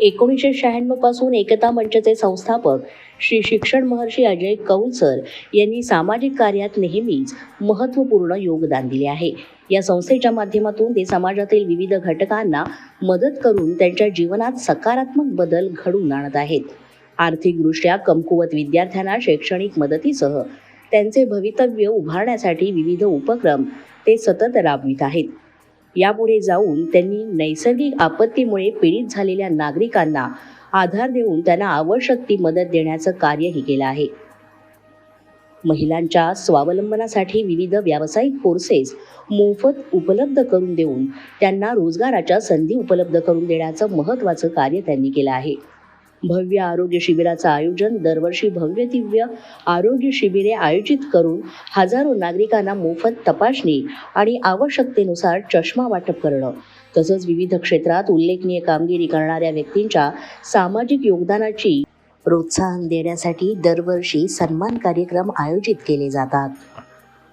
एकोणीसशे शहाण्णवपासून एकता मंचचे संस्थापक श्री शिक्षण महर्षी अजय कौलसर यांनी सामाजिक कार्यात नेहमीच महत्त्वपूर्ण योगदान दिले आहे. या संस्थेच्या माध्यमातून ते समाजातील विविध घटकांना मदत करून त्यांच्या जीवनात सकारात्मक बदल घडवून आणत आहेत. आर्थिकदृष्ट्या कमकुवत विद्यार्थ्यांना शैक्षणिक मदतीसह त्यांचे भवितव्य उभारण्यासाठी विविध उपक्रम ते सतत राबवित आहेत. यापुढे जाऊन त्यांनी नैसर्गिक आपत्तीमुळे पीडित झालेल्या नागरिकांना आधार देऊन त्यांना आवश्यक ती मदत देण्याचं कार्यही केलं आहे. महिलांच्या स्वावलंबनासाठी विविध व्यावसायिक कोर्सेस मोफत उपलब्ध करून देऊन त्यांना रोजगाराच्या संधी उपलब्ध करून देण्याचं महत्त्वाचं कार्य त्यांनी केलं आहे. भव्य आरोग्य शिबिराचं आयोजन दरवर्षी भव्य दिव्य आरोग्य शिबिरे आयोजित करून हजारो नागरिकांना मोफत तपासणी आणि आवश्यकतेनुसार चष्मा वाटप करणं. तसंच विविध क्षेत्रात उल्लेखनीय कामगिरी करणाऱ्या व्यक्तींच्या सामाजिक योगदानाची प्रोत्साहन देण्यासाठी दरवर्षी सन्मान कार्यक्रम आयोजित केले जातात.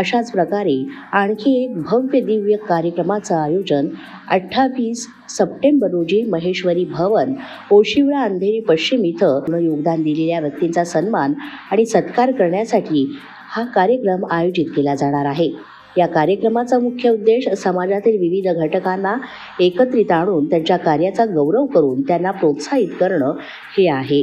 अशाच प्रकारे आणखी एक भव्य दिव्य कार्यक्रमाचं आयोजन अठ्ठावीस सप्टेंबर रोजी महेश्वरी भवन ओशिवळा अंधेरी पश्चिम इथं योगदान दिलेल्या व्यक्तींचा सन्मान आणि सत्कार करण्यासाठी हा कार्यक्रम आयोजित केला जाणार आहे. या कार्यक्रमाचा मुख्य उद्देश समाजातील विविध घटकांना एकत्रित आणून त्यांच्या कार्याचा गौरव करून त्यांना प्रोत्साहित करणं हे आहे.